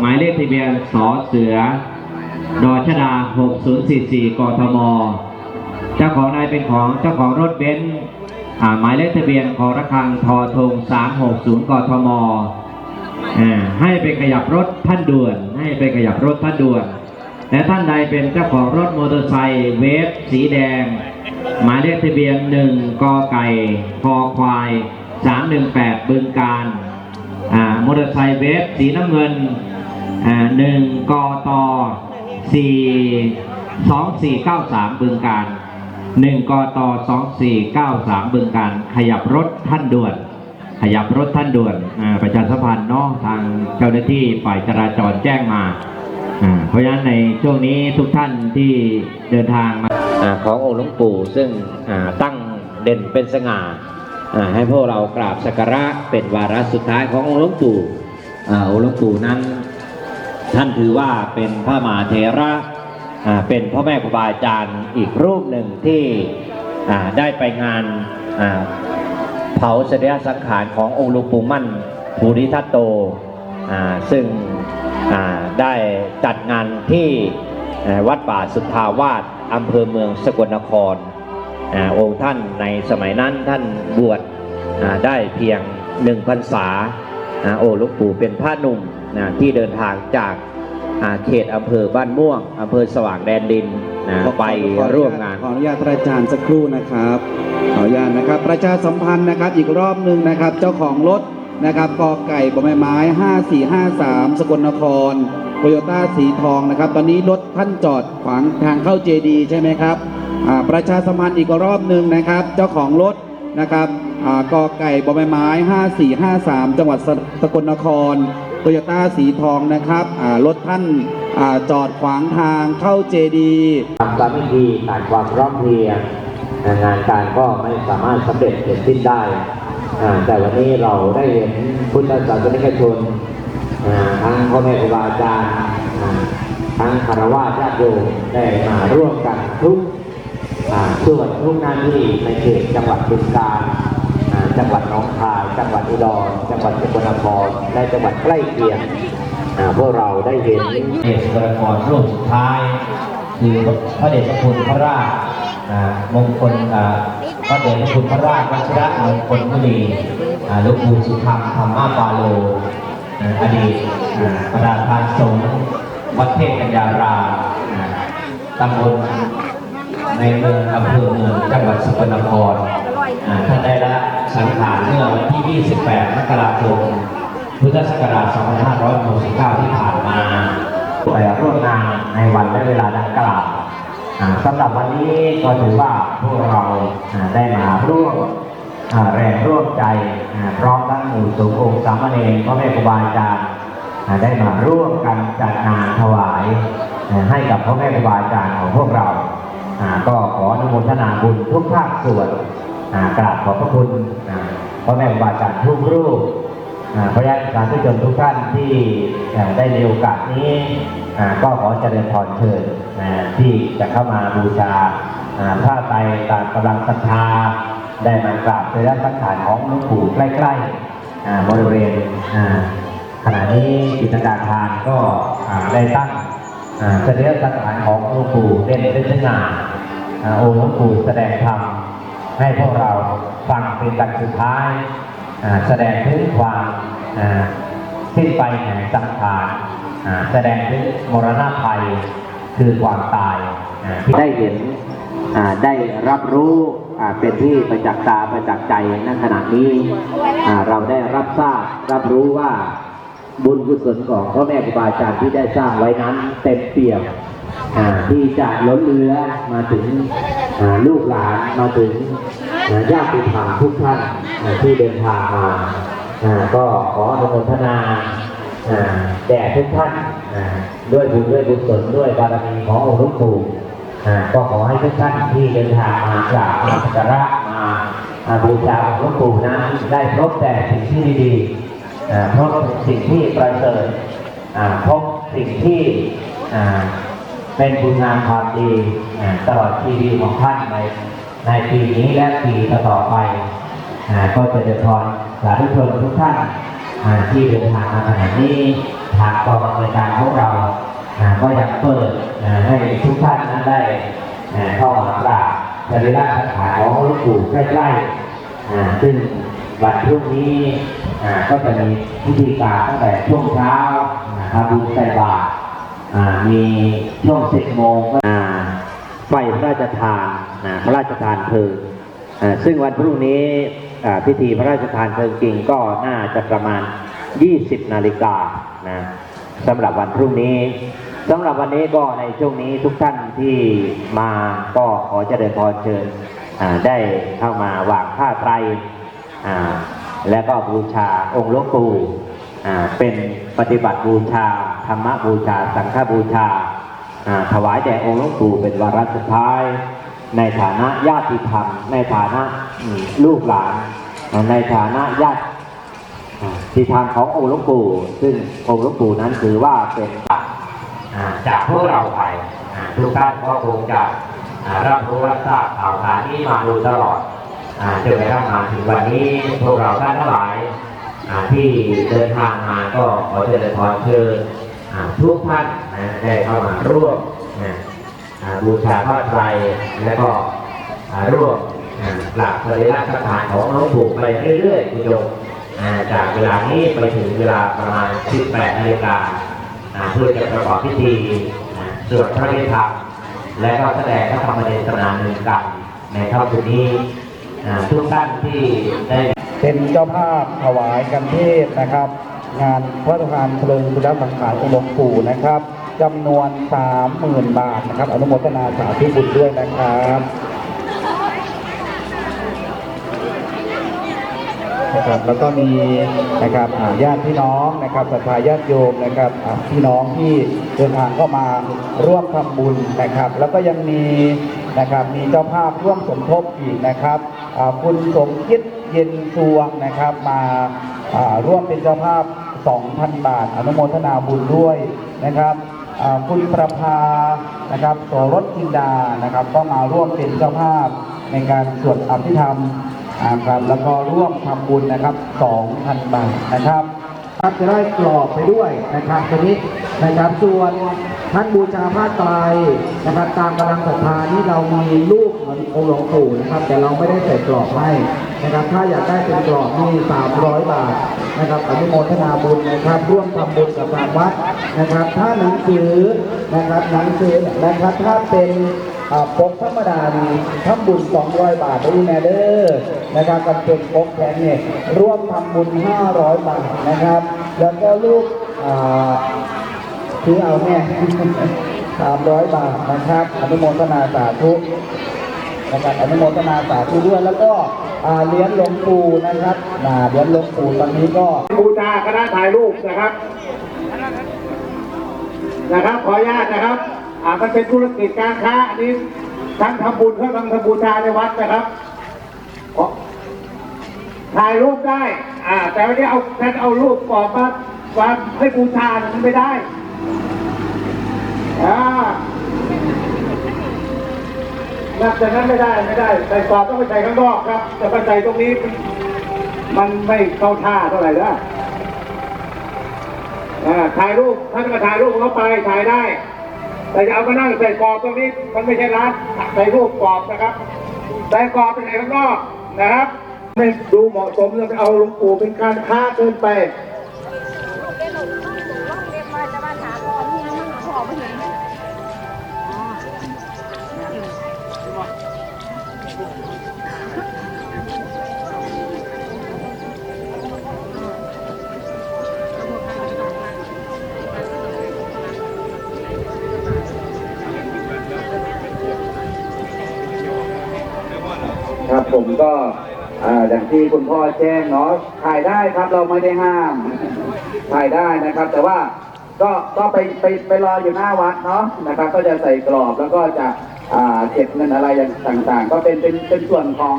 หมายเลขทะเบียนสอเสือ ดอชดา 6044 กทม เจ้าของนายเป็นของเจ้าของรถเบนซ์อ่าหมายเลขทะเบียนของระฆังทอทง 360 กทม ให้ไปขยับรถท่านด่วน ให้ไปขยับรถท่านด่วน และท่านใดเป็นเจ้าของรถมอเตอร์ไซค์เวฟสีแดง หมายเลขทะเบียน 1 กไก่คอควาย 318 บึงการอ่ามอเตอร์ไซค์เวฟสีน้ำเงิน อ่า1กต4 2493บึงการ1กต2493บึงการขยับรถท่านด่วน ขยับรถท่านด่วนอ่าประชาสัมพันธ์เนาะทางเจ้าหน้าที่ฝ่ายจราจรแจ้งมาอ่าเพราะฉะนั้นในช่วงนี้ทุกท่านที่เดินทางมาอาขององค์หลวงปู่ซึ่งอ่าตั้งเด่นเป็นสง่าอ่าให้พวกเรากราบสักการะเป็นวาระสุดท้ายขององค์หลวงปู่อ่าองค์หลวงปู่นั้น ท่านถือว่าเป็นพระมหาเถระเป็นพ่อแม่ครูบาอาจารย์อีกรูปหนึ่งที่ได้ไปงานเผาเสด็จสังขารขององค์หลวงปู่มั่นภูริทัตโต ซึ่งได้จัดงานที่วัดป่าสุทธาวาสอำเภอเมืองสกลนครอาองค์ท่านในสมัยนั้นท่านบวชได้เพียงหนึ่งพรรษาโอ้ลวงปู่เป็นพระหนุ่ม นะที่เดินทางจากอ่าเขตอำเภอบ้านม่วงอำเภอสว่างแดนดินนะไปร่วมงาน ขออนุญาตอาจารย์สักครู่นะครับ ขออนุญาตนะครับ ประชาสัมพันธ์นะครับอีกรอบหนึ่งนะครับ เจ้าของรถนะครับกอไก่บอใบไม้ 5453 สกลนครโตโยต้าสีทองนะครับ ตอนนี้รถท่านจอดขวางทางเข้าเจดีใช่ไหมครับอ่าประชาสัมพันธ์อีกรอบหนึ่งนะครับ เจ้าของรถนะครับอ่ากอไก่บอใบไม้ 5453 จังหวัดสสกลนคร โตโยต้าสีทองนะครับรถท่านอาจอดขวางทางเข้าเจดีทำการไม่ดีขาดความร้อมเรียงงานการก็ไม่สามารถสำเร็จเสร็จสิ้นได้ แต่วันนี้เราได้เห็นพุทธศาสนิกชนทั้งพ่อแม่ครูบาอาจารย์ทั้งคารวะญาติโยมได้มาร่วมกันทุกส่วนทุกหน้าที่ในเขตจังหวัดบึงกาฬ จังหวัดอุดร จังหวัดสกลนคร และจังหวัดใกล้เคียงพวกเราได้เห็นเขตสกลนครรูปสุดท้าย คือพระเดชพระคุณพระราชมงคลพระเดชพระคุณพระราชวชิระมงคลมุนีหลวงปู่สุธรรมธรรมาปาโลอดีตประธานสงฆ์วัดเทพกัญญารามตำบลในเมืองอำเภอเมืองจังหวัดสกลนคร ท่านได้ละสังขารเมื่อวันที่ 28 มกราคม พุทธศักราช 2569 ที่ผ่านมาไปร่วมงานในวันและเวลาดังกล่าวสำหรับวันนี้ก็ถือว่าพวกเราได้มาร่วมอ่าแรงร่วมใจอ่าพร้อมทั้งหมู่สงฆ์องค์สามเณรพ่อแม่ครูบาอาจารย์ได้มาร่วมกันจัดงานถวายให้กับพ่อแม่ครูบาอาจารย์ของพวกเรา ก็ขออนุโมทนาบุญทุกภาคส่วน กราบขอบพระคุณอ่าพ่อแม่ครูบาอาจารย์ทุกรูปอ่าพระญาติสาธุชนทุกท่านที่ได้ในโอกาสนี้ก็ขอเจริญพรเชิญอ่าที่จะเข้ามาบูชาผ้าไตรตามกำลังศรัทธาได้มากราบเจริญสังขารของหลวงปู่ใกล้ๆบริเวณขณะนี้กิจการทานก็ได้ตั้งอ่าเจริญสังขารของหลวงปู่เด่นเป็นสง่าอ่าองค์หลวงปู่แสดงธรรม ให้พวกเราฟังเป็นตักสุดท้ายแสดงถึงความสิ้นไปแห่งสังขารแสดงถึงมรณะภัยคือความตายที่ได้เห็นได้รับรู้เป็นที่ประจักษ์ตาประจักษ์ใจณขณะนี้เราได้รับทราบรับรู้ว่าบุญกุศลของพ่อแม่ครูบาอาจารย์ที่ได้สร้างไว้นั้นเต็มเปี่ยมที่จะล้นเรือมาถึง ลูกหลานมาถึงญาติธรรมทุกท่านที่เดินทางมาก็ขออนุโมทนาแด่ทุกท่านด้วยบุญด้วยบุญสนด้วยบารมีขององค์หลวงปู่ก็ขอให้ทุกท่านที่เดินทางมากราบมาสักการะมาบูชาองค์หลวงปู่นั้นได้พบแต่สิ่งที่ดีๆอ่าพบสิ่งที่ประเสริฐอ่าพบสิ่งที่ เป็นคุณงามความดีตลอดชีวิตของท่านในในปีนี้และปีต่อไป ก็จะเดินทอนสาธุชนทุกท่านที่เดินทางมาขณะนี้ทางกองอำนการของเราก็ยังเปิดให้ทุกท่านนั้นได้เข้ามากราบสรีระสังขารของหลวงปู่ใกล้ๆซึ่งวันพรุ่งนี้ก็จะมีพิธีการตั้งแต่ช่วงเช้านะครับบุญใส่บาตร มีช่วงสิบโมงก็ไฟพระราชทานพระราชทานเพลิงซึ่งวันพรุ่งนี้พิธีพระราชทานเพลิงจริงก็น่าจะประมาณ 20 นาฬิกานะสำหรับวันพรุ่งนี้สำหรับวันนี้ก็ในช่วงนี้ทุกท่านที่มาก็ขอเจริญพรเชิญได้เข้ามาวางผ้าไตรและก็บูชาองค์หลวงปู่ เป็นปฏิบัติบูชา ธรรมบูชา สังฆบูชา ถวายแด่องค์หลวงปู่เป็นวาระสุดท้าย ในฐานะญาติธรรม ในฐานะลูกหลาน ในฐานะญาติที่ทางขององค์หลวงปู่ ซึ่งองค์หลวงปู่นั้นถือว่าเป็นอ่าจากพวกเราไปทุกท่านก็คงจะรับรู้รับทราบข่าวสารนี้มาโดยตลอดจนกระทั่งมาถึงวันนี้พวกเราท่านทั้งหลาย ที่เดินทางมาก็ขอเชิญพรเชิญทุกท่านนะได้เข้ามาร่วมบูชาผ้าไตรและก็ร่วมหลักสรีระสังขารของหลวงปู่ไปเรื่อยๆคุณโยมจากเวลานี้ไปถึงเวลาประมาณ 18นาฬิกาเพื่อจะประกอบพิธีสวดพระนิพพานและก็แสดงพระธรรมเทศนาหนึ่งกันในค่ำคืนนี้ทุกท่านที่ได้ เป็นเจ้าภาพถวายกันเทศนะครับ งานพระราชทานเพลิงพุทธสังขารองค์หลวงปู่นะครับจำนวน 30,000 บาทนะครับ อนุโมทนาสาธุบุญด้วยนะครับนะครับแล้วก็มีนะครับญาติพี่น้องนะครับศรัทธาญาติโยมนะครับพี่น้องที่เดินทางเข้ามาร่วมทำบุญนะครับ แล้วก็ยังมีนะครับมีเจ้าภาพร่วมสมทบอีกนะครับคุณสมคิด เย็นสวงนะครับ มาร่วมเป็นเจ้าภาพ 2,000 บาท อนุโมทนาบุญด้วยนะครับคุณประภานะครับโสรสจินดานะครับ ก็มาร่วมเป็นเจ้าภาพในการสวดอภิธรรมอ่าครับแล้วก็ร่วมทำบุญนะครับ 2,000 บาทนะครับครับจะได้กรอบไปด้วยนะครับตัวนี้นะครับส่วน ท่านบูชาผ้าไตรนะครับ ตามกำลังศรัทธานี้เรามีรูปเหมือนองค์หลวงปู่นะครับ แต่เราไม่ได้ใส่กรอบให้นะครับ ถ้าอยากได้เป็นกรอบนี่300 บาทนะครับอนุโมทนาบุญนะครับ ร่วมทำบุญกับทางวัดนะครับ ถ้าหนังสือนะครับหนังสือนะครับถ้าเป็นปกธรรมดานี่ทำบุญ 200 บาทได้แน่เด้อนะครับกันเป็นปกแทนเนี่ยร่วมทำบุญ 500 บาทนะครับ แล้วก็ลูก อ่าถือเอาเนี่ย300บาทนะครับ อนุโมทนาสาธุนะครับอนุโมทนาสาธุด้วยแล้วก็อาเหรียญหลวงปู่นะครับอาเหรียญหลวงปู่ตอนนี้ก็บูชาคณะถ่ายรูปนะครับ นะครับขออนุญาตนะครับอ่ามันเป็นธุรกิจการค้าอันนี้ทั้งทำบุญทั้งทำบูชาในวัดนะครับถ่ายรูปได้ อ่า แต่วันนี้เอาแค่เอารูปกรอบมามาให้บูชามันไม่ได้ อ่านับจากนั้นไม่ได้ไม่ได้ใส่กรอบต้องไปใส่ข้างนอกครับแต่ไปใส่ตรงนี้ มันไม่เข้าท่าเท่าไหร่นะถ่ายรูปท่านก็ถ่ายรูปเขาไปถ่ายได้ แต่จะเอามานั่งใส่กรอบตรงนี้ มันไม่ใช่ร้านใส่รูปกรอบนะครับใส่กรอบไปไหนข้างนอกนะครับไม่ดูเหมาะสมจะเอาลงปู่เป็นการค้าเกินไป ครับ ผมก็อย่างที่คุณพ่อแจ้งเนาะถ่ายได้ครับเราไม่ได้ห้าม ถ่ายได้นะครับ แต่ว่าก็ก็ไปไปไปรออยู่หน้าวัดเนาะนะครับ ก็จะใส่กรอบแล้วก็จะอ่าเก็บเงินอะไรอย่างต่างๆ ก็เป็นเป็นเป็นส่วนของ